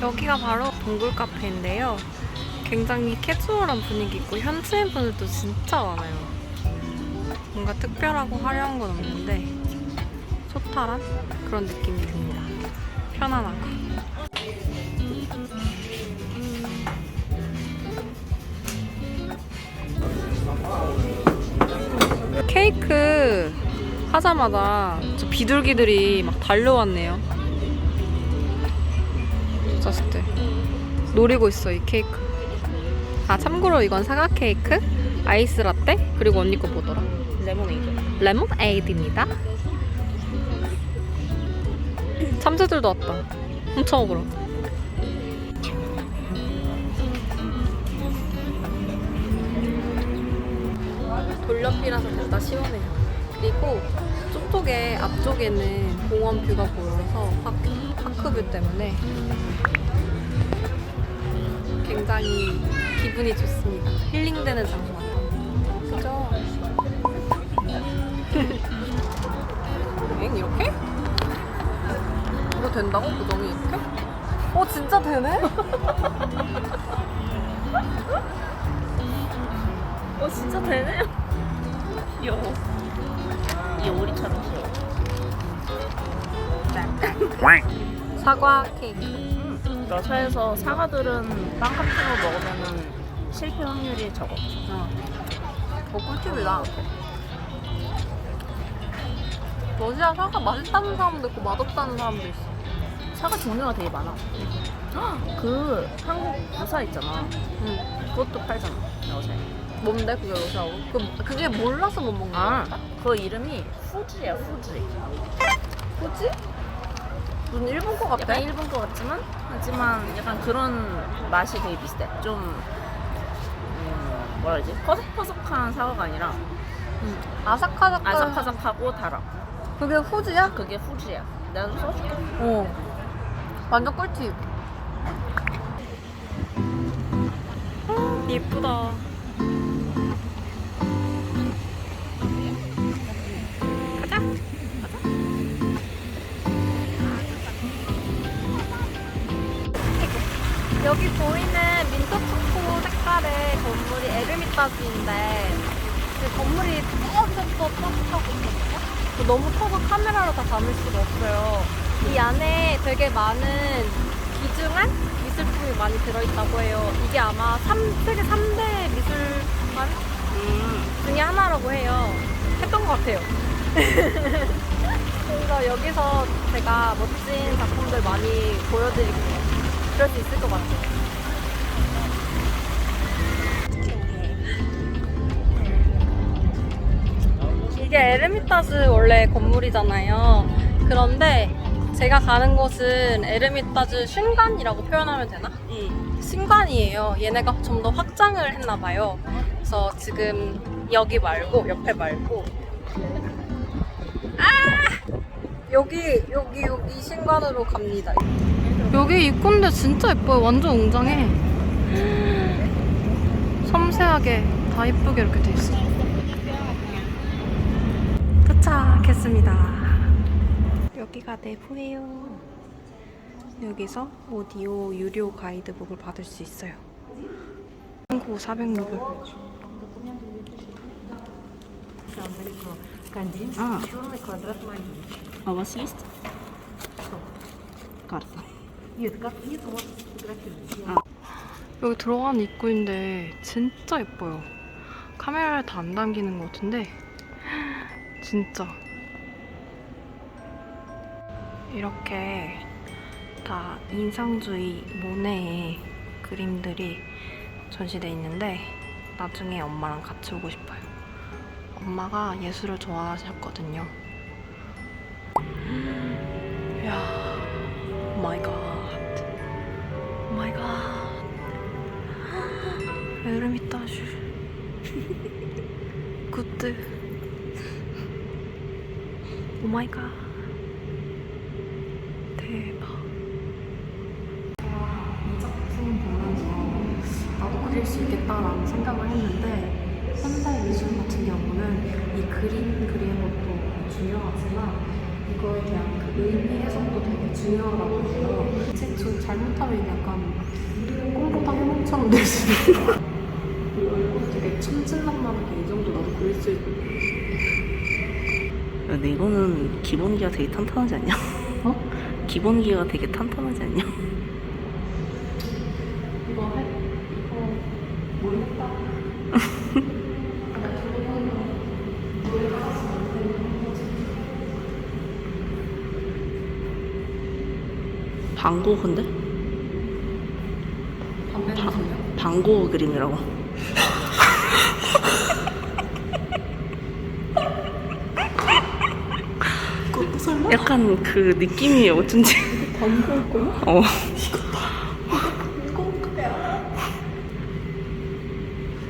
여기가 바로 동굴 카페인데요. 굉장히 캐주얼한 분위기고 현지인 분들도 진짜 많아요. 뭔가 특별하고 화려한 건 없는데 소탈한 그런 느낌이 듭니다. 편안하고. 케이크 하자마자 저 비둘기들이 막 달려왔네요. 때 노리고 있어 이 케이크. 아 참고로 이건 사과 케이크, 아이스 라떼 그리고 언니 거 뭐더라? 레모네이드. 레몬에이드입니다. 참새들도 왔다. 훔쳐 먹으러. 돌연비라서 진짜 시원해요. 그리고 쪽쪽에 앞쪽에는 공원 뷰가 보여서 파크, 파크뷰 때문에 굉장히 기분이 좋습니다. 힐링되는 장소 같아요. 그죠? 엥 이렇게? 이거 된다고 고정이 이렇게? 어 진짜 되네? 어 진짜 되네. 귀여워. 이 오리처럼 귀여워. 사과 케이크. 음, 러시아에서 사과들은 빵 같은 거 먹으면은 실패 확률이 적어. 어. 어 꿀팁이다. 러시아 사과 맛있다는 사람도 있고 맛없다는 사람도 있어. 사과 종류가 되게 많아. 헉, 그 한국 부사 있잖아. 응. 그것도 팔잖아. 러시아에. 뭔데 그게 러시아어? 그 그게 몰라서 못 먹는 아, 거야? 그 이름이 후지야 후지. 뭐지? 무슨 일본 거 같아? 약간 일본 거 같지만 하지만 약간 그런 맛이 되게 비슷해. 좀 음, 뭐라 그러지? 퍼석퍼석한 사과가 아니라 응. 아삭아삭. 아삭아삭하고 달아. 그게 후지야? 그게 후지야. 좀 써줄게. 어. 완전 꿀팁. 예쁘다. 여기 보이는 민트초코 색깔의 건물이 에르미타즈인데 그 건물이 저기서 쫙쫙하고 있거든요. 그 너무 커서 카메라로 다 담을 수가 없어요. 이 안에 되게 많은 귀중한 미술품이 많이 들어있다고 해요. 이게 아마 3, 세계 3대 미술관 중에 하나라고 해요. 했던 것 같아요. 그래서 여기서 제가 멋진 작품들 많이 보여드릴게요. 그럴 수 있을 것 같아요. 이게 에르미타즈 원래 건물이잖아요. 그런데 제가 가는 곳은 에르미타즈 신관이라고 표현하면 되나? 응. 신관이에요. 얘네가 좀 더 확장을 했나 봐요. 그래서 지금 여기 말고 옆에 말고 아! 여기 여기 여기 신관으로 갑니다. 여기 입구인데 진짜 예뻐요. 완전 웅장해. 섬세하게 다 예쁘게 이렇게 돼 있어. 도착했습니다. 여기가 내부예요. 여기서 오디오 유료 가이드북을 받을 수 있어요. 한국 400루블. А. А у вас есть? Карта. 여기 들어가는 입구인데 진짜 예뻐요. 카메라에 다안 담기는 것 같은데 진짜 이렇게 다 인상주의 모네의 그림들이 전시돼 있는데 나중에 엄마랑 같이 오고 싶어요. 엄마가 예술을 좋아하셨거든요. 오 마이 갓. 굿드. 오 마이 갓. 대박. 수 있겠다라는 생각을 했는데 현대 미술 같은 경우는 이 그림 그리는 것도 중요하지만 이거에 대한 그 의미 해석도 되게 중요하다고 해요. 제저 잘못하면 약간 꿈보다 해몽처럼 될수 있어요. 얼굴 되게 천진난만하게 이 정도 나도 그릴 수 있고 근데 이거는 기본기가 되게 탄탄하지 않냐? 어? 기본기가 되게 탄탄하지 않냐? 이거 할 이거 모르겠다. 방고흐인데? 담배 주세요. 방고흐 그림이라고. 그것도 설마 약간 그 느낌이 어쩐지. 담배일 거야? 어. 이거야.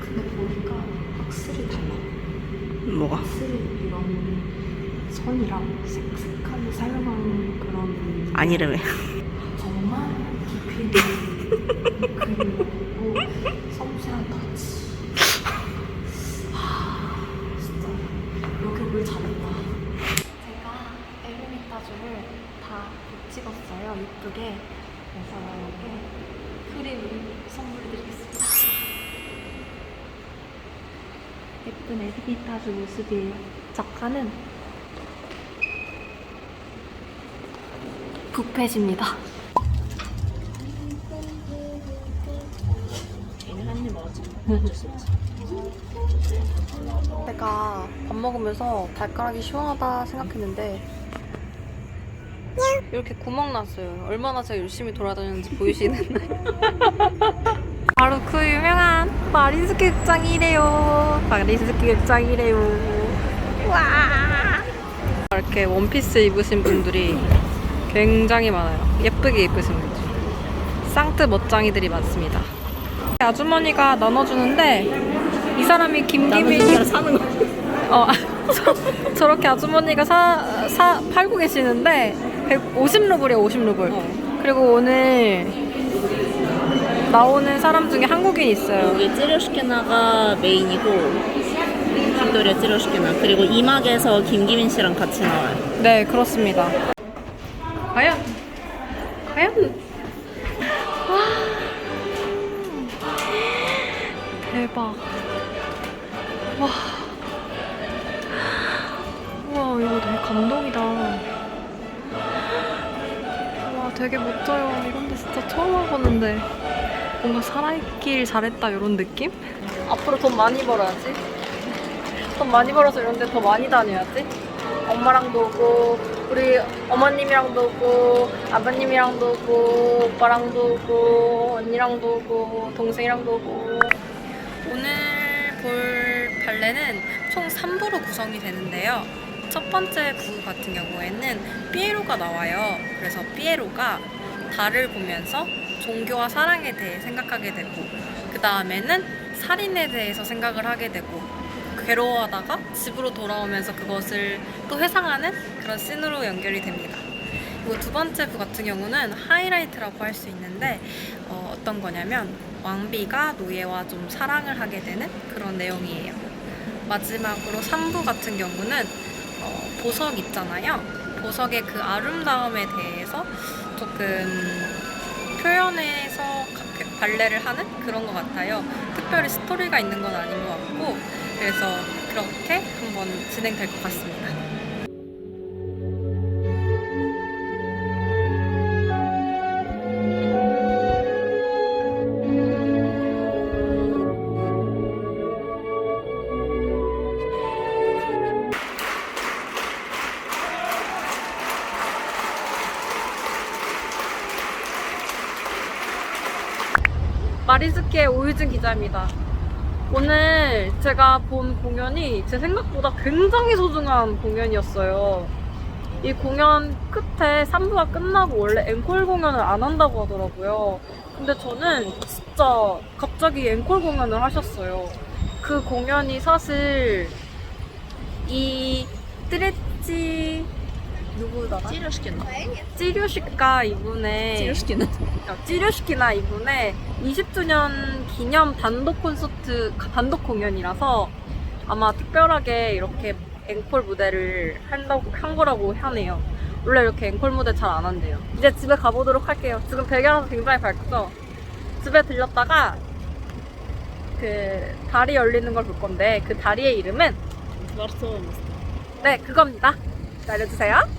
근데 보니까 확실히 달라. 뭐가? 확실히 이런 선이랑 색색하게 사용한 그런 아니라며. 정말 깊이 있는 그림이고 섬세한 터치. 하, 진짜 여기 물 잘했다. 제가 에르미타주를 다 찍었어요. 이쁘게. 그래서 이렇게 프림 선물해드리겠습니다. 예쁜 에르미타주 모습이에요. 작가는 먹었지. 제가 밥 먹으면서 발가락이 시원하다 생각했는데 이렇게 구멍 났어요. 얼마나 제가 열심히 돌아다녔는지 보이시는 바로 그 유명한 마린스키 극장이래요. 마린스키 극장이래요. 와 이렇게 원피스 입으신 분들이 굉장히 많아요. 예쁘게 입으신 분들. 쌍트 멋쟁이들이 많습니다. 아주머니가 나눠주는데 이 사람이 김기민 사는 거. 어, 저, 저렇게 아주머니가 사, 사, 팔고 계시는데 150루블이에요, 50루블. 그리고 오늘 나오는 사람 중에 한국인 있어요. 여기 찌르시케나가 메인이고 빅토리아 찌르시케나 그리고 이막에서 김기민 씨랑 같이 나와요. 네, 그렇습니다. 과연? 과연? 와. 대박. 되게 멋져요. 이런 데 진짜 처음 와보는데. 뭔가 살아있길 잘했다, 이런 느낌? 앞으로 돈 많이 벌어야지. 돈 많이 벌어서 이런 데 더 많이 다녀야지. 엄마랑도 오고 우리 어머님이랑도 오고 아버님이랑도 오고 오빠랑도 오고 언니랑도 오고 동생이랑도 오고 오늘 볼 발레는 총 3부로 구성이 되는데요. 첫 번째 부 같은 경우에는 삐에로가 나와요. 그래서 삐에로가 달을 보면서 종교와 사랑에 대해 생각하게 되고 그 다음에는 살인에 대해서 생각을 하게 되고 괴로워하다가 집으로 돌아오면서 그것을 또 회상하는 그런 씬으로 연결이 됩니다. 그리고 두 번째 부 같은 경우는 하이라이트라고 할 수 있는데 어, 어떤 거냐면 왕비가 노예와 좀 사랑을 하게 되는 그런 내용이에요. 마지막으로 3부 같은 경우는 어, 보석 있잖아요. 보석의 그 아름다움에 대해서 조금 표현해서 가- 발레를 하는 그런 것 같아요. 특별히 스토리가 있는 건 아닌 것 같고 그래서 그렇게 한번 진행될 것 같습니다. 마리스키의 오유진 기자입니다. 오늘 제가 본 공연이 제 생각보다 굉장히 소중한 공연이었어요. 이 공연 끝에 3부가 끝나고 원래 앵콜 공연을 안 한다고 하더라고요. 근데 저는 진짜 갑자기 앵콜 공연을 하셨어요. 그 공연이 사실 이 트레치 누구더라? 찌려시켰나? 찌료시카 이분의 찌려시켰나? 어, 찌료시키나 이분의 20주년 기념 단독 콘서트 단독 공연이라서 아마 특별하게 이렇게 앵콜 무대를 한다고 한 거라고 하네요. 원래 이렇게 앵콜 무대 잘 안 한대요. 이제 집에 가보도록 할게요. 지금 배경이 굉장히 밝죠? 집에 들렸다가 그 다리 열리는 걸 볼 건데 그 다리의 이름은 네 그겁니다. 알려주세요.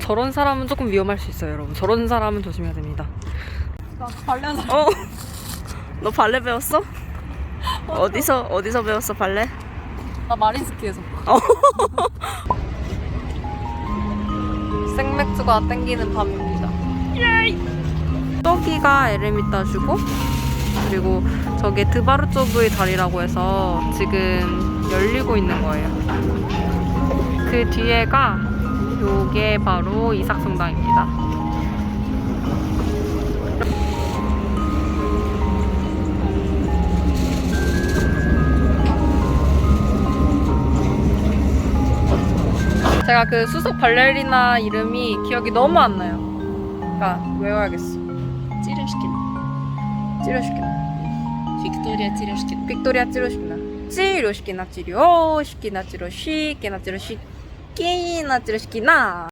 저런 사람은 조금 위험할 수 있어요, 여러분. 저런 사람은 조심해야 됩니다. 발레는 어? 너 발레 배웠어? 어디서 어디서 배웠어 발레? 나 마린스키에서. 어. 생맥주가 땡기는 밤입니다. 저기가 에르미타주고 그리고 저게 드바르초브의 다리라고 해서 지금 열리고 있는 거예요. 그 뒤에가 요게 바로 이삭성당입니다. 제가 그 수석 발레리나 이름이 기억이 너무 안 나요. 그러니까 외워야겠어. 찌려시켰나? 찌료시키나. 빅토리아 찌려시켰나? 빅토리아 찌료시키나. 찌료시키나 찌료시키나 찌료시키나 찌료시키나 찌료시키나 きなってるしきな。